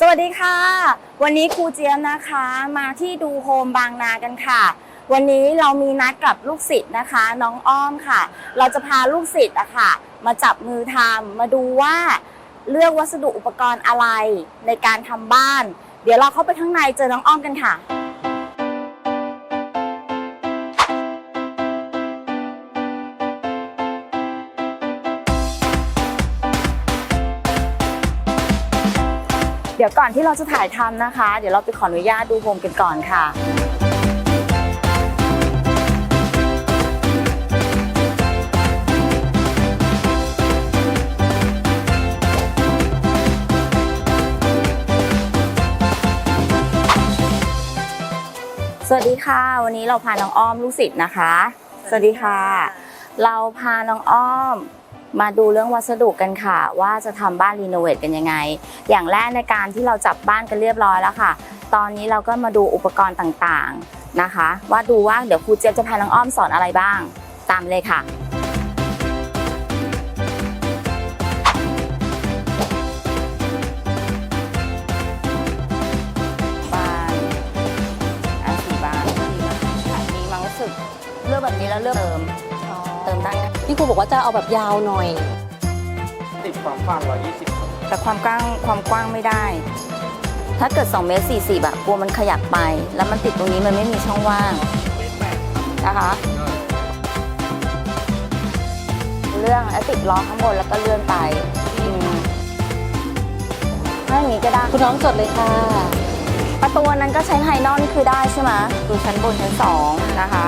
สวัสดีค่ะ วันนี้ครูเจี๊ยบนะคะมาที่ดูโฮมบางนากันค่ะ วันนี้เรามีนัดกับลูกศิษย์นะคะ น้องอ้อมค่ะ เราจะพาลูกศิษย์อะค่ะ มาจับมือทำมาดูว่าเลือกวัสดุอุปกรณ์อะไรในการทำบ้าน เดี๋ยวเราเข้าไปข้างในเจอน้องอ้อมกันค่ะ เดี๋ยวก่อนที่เราจะถ่ายทำนะคะ เดี๋ยวเราไปขออนุญาตดูโฮมกันก่อนค่ะสวัสดีค่ะ วันนี้เราพาน้องอ้อมลูกศิษย์นะคะ สวัสดีค่ะ เราพาน้องอ้อม มาดูเรื่องวัสดุกันค่ะ ว่าจะทำบ้านรีโนเวทกันยังไง อย่างแรกในการที่เราจับบ้านกันเรียบร้อยแล้วค่ะ ตอนนี้เราก็มาดูอุปกรณ์ต่างๆนะคะ ว่าดูว่าเดี๋ยวครูเจี๊ยบจะพาน้องอ้อมสอนอะไรบ้าง ตามเลยค่ะ สึกเลือกแบบนี้แล้วเลือกเติม เติมได้นะพี่ครูบอกว่าจะเอาแบบยาวหน่อย ติดความกว้าง120ครับแต่ความกว้างความกว้างไม่ได้ ถ้าเกิด2เมตร40แบบกลัวมันขยับไป แล้วมันติดตรงนี้มันไม่มีช่องว่างนะคะเรื่องแล้วติดล้อข้างบนแล้วก็เลื่อนไปอืมถ้าอย่างนี้ก็ได้คุณน้องจดเลยค่ะประ ตัวนั้นก็ใช้ไฮนอนคือได้ใช่ไหมดูชั้นบนชั้นสองนะคะ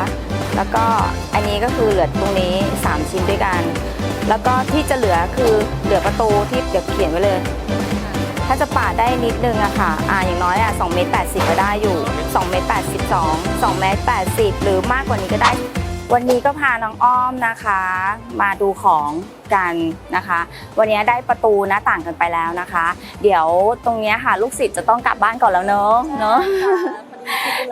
แล้วก็อันนี้ก็คือเหลือตรงนี้ 3 ชิ้นด้วยกัน แล้วก็ที่จะเหลือคือเหลือประตูที่เดี๋ยวเขียนไว้เลย ถ้าจะปาดได้นิดนึงอะค่ะ อ่าอย่างน้อยอะ2เมตร80ก็ได้อยู่2เมตร82 2เมตร80 หรือมากกว่านี้ก็ได้ วันนี้ก็พาน้องอ้อมนะคะ มาดูของกันนะคะ วันนี้ได้ประตูหน้าต่างกันไปแล้วนะคะ เดี๋ยวตรงเนี้ยค่ะ ลูกศิษย์จะต้องกลับบ้านก่อนแล้วเนอะเนอะ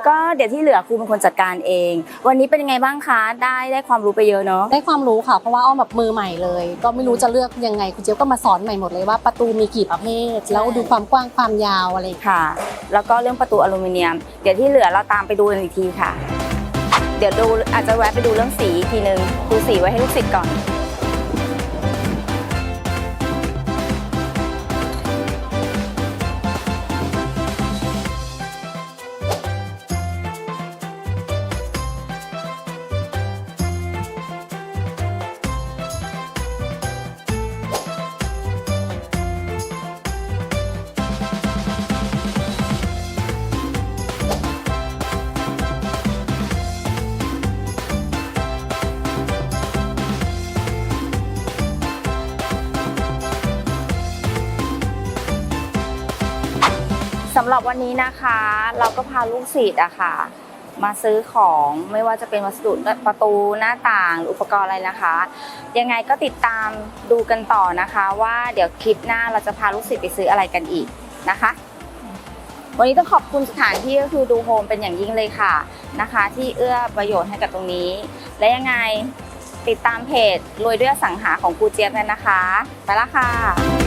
ก็เดี๋ยวที่เหลือครูเป็นคนจัดการเอง วันนี้เป็นยังไงบ้างคะได้ได้ความรู้ไปเยอะเนอะได้ความรู้ค่ะเพราะว่าอ้อมแบบมือใหม่เลย ก็ไม่รู้จะเลือกยังไงคุณเจี๊ยบก็มาสอนใหม่หมดเลยว่าประตูมีกี่ประเภท แล้วดูความกว้างความยาวอะไรอย่างเงี้ยค่ะ แล้วก็เรื่องประตูอลูมิเนียม เดี๋ยวที่เหลือเราตามไปดูกันอีกทีค่ะ เดี๋ยวดูอาจจะแวะไปดูเรื่องสีอีกทีนึงดูสีไว้ให้ลูกศิษย์ก่อน สำหรับวันนี้นะคะ เราก็พาลูกศิษย์อะค่ะ มาซื้อของไม่ว่าจะเป็นวัสดุประตูหน้าต่างหรืออุปกรณ์อะไรนะคะ ยังไงก็ติดตามดูกันต่อนะคะ ว่าเดี๋ยวคลิปหน้าเราจะพาลูกศิษย์ไปซื้ออะไรกันอีกนะคะ วันนี้ต้องขอบคุณสถานที่ก็คือดูโฮมเป็นอย่างยิ่งเลยค่ะนะคะ ที่เอื้อประโยชน์ให้กับตรงนี้ และยังไงติดตามเพจรวยด้วยสังหาของครูเจี๊ยบนะคะ ไปละค่ะ